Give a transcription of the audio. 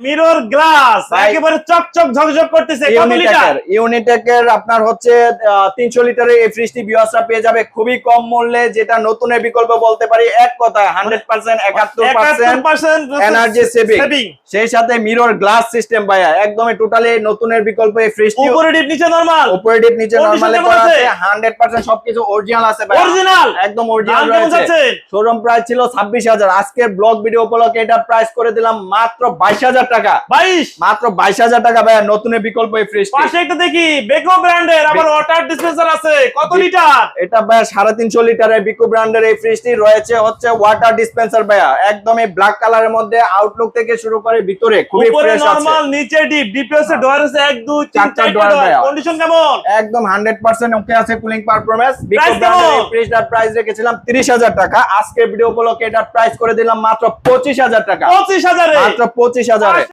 Mirror glass ভাই- একেবারে চকচক ঝকঝক করতেছে। কত লিটার? ইউনিটেকের আপনার হচ্ছে তিনশো লিটারের এই ফ্রিজটি পেয়ে যাবে খুবই কম মূল্যে যেটা নতুনের বিকল্প বলতে পারি এক কথায় হান্ড্রেড পার্সেন্ট একাত্তর পার্সেন্ট 71% এনার্জি সেভিং সেই সাথে মিরর গ্লাস সিস্টেম ভাইয়া একদমই টোটালি নতুনের বিকল্প এই ফ্রিজটি উপরে ডিপ নিচে নরমাল উপরে ডিপ নিচে করা আছে? আছে। হান্ড্রেড পার্সেন্ট সবকিছু অরিজিনাল আছে ভাইয়া। অরিজিনাল একদম অরিজিনাল রয়েছে। শোরুম প্রাইস ছিল ছাব্বিশ হাজার। আজকের ব্লগ ভিডিও উপলক্ষে এটা প্রাইস করে দিলাম মাত্র বাইশ হাজার টাকা। 22 মাত্র বাইশ হাজার টাকা ভাইয়া নতুনের বিকল্প এই ফ্রিজটি পাশে একটা দেখি বেকো ব্র্যান্ডের আবার ওয়াটার ডিসপেন্সার আছে। কত লিটার? এটা ভাইয়া সাড়ে তিনশো লিটারের বিকু ব্র্যান্ডের এই ফ্রিজটি রয়েছে হচ্ছে ওয়াটার ডিসপেন্সার ভাইয়া। একদমই ব্ল্যাক কালারের মধ্যে আউটলুক থেকে শুরু করে ভিতরে খুবই ফ্রেশ আছে। নরমাল নিচে ডিপ ডিপিএস এর ডয়ার আছে 1 2 3 4 door ডয়ার ভাইয়া। কন্ডিশন কেমন? একদম হান্ড্রেড পার্সেন্ট ওকে আছে কুলিং পারফরমেন্স বিকু ব্র্যান্ডের এই ফ্রিজটার প্রাইস রেখেছিলাম তিরিশ হাজার টাকা। আজকের ভিডিও উপলক্ষে এটার প্রাইস করে দিলাম মাত্র পঁচিশ হাজার টাকা। 25000 এ মাত্র পঁচিশ হাজার।